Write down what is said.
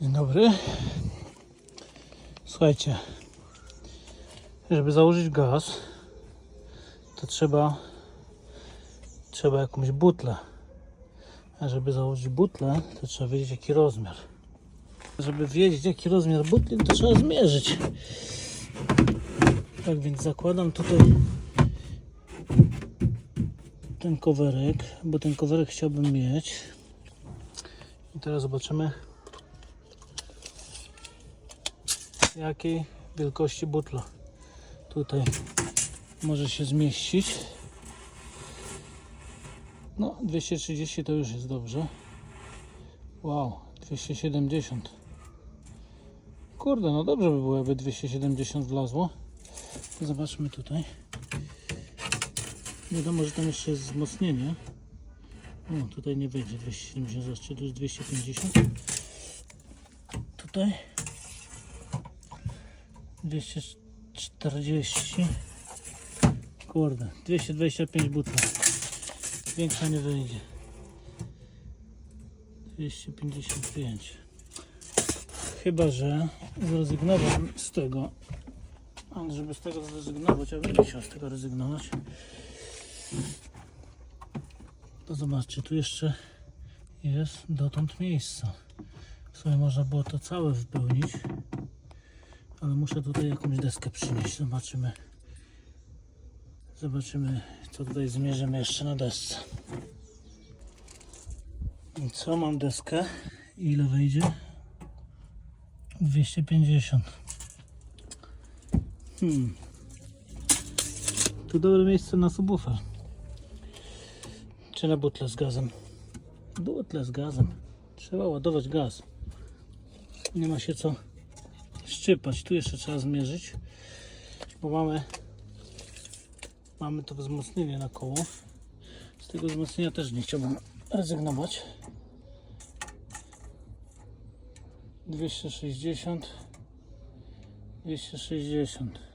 Dzień dobry. Słuchajcie, żeby założyć gaz, to trzeba trzeba jakąś butlę. A żeby założyć butlę, to trzeba wiedzieć jaki rozmiar. Żeby wiedzieć jaki rozmiar butli, to trzeba zmierzyć. Tak więc zakładam tutaj ten kowerek, bo ten kowerek chciałbym mieć. I teraz zobaczymy jakiej wielkości butla tutaj może się zmieścić. No 230 to już jest dobrze. Wow, 270. Kurde, no dobrze by było, jakby 270 wlazło. Zobaczmy tutaj. Wiadomo, że tam jeszcze jest wzmocnienie. O, tutaj nie będzie 270, zobaczcie, tu jest 250. Tutaj 240. Kurde, 225 butla. Większa nie wyjdzie. 255. Chyba, że zrezygnowałem z tego. Ale żeby z tego zrezygnować, a będzie chciał z tego rezygnować. To zobaczcie, tu jeszcze jest dotąd miejsca. W sumie można było to całe wypełnić. Ale muszę tutaj jakąś deskę przynieść. Zobaczymy. Zobaczymy, co tutaj zmierzymy jeszcze na desce. I co mam deskę? Ile wyjdzie? 250. Hmm. Tu dobre miejsce na subwoofer. Czy na butlę z gazem? Butlę z gazem. Trzeba ładować gaz. Nie ma się co szczypać. Tu jeszcze trzeba zmierzyć, bo mamy mamy to wzmocnienie na koło. Z tego wzmocnienia też nie chciałbym rezygnować. 260 260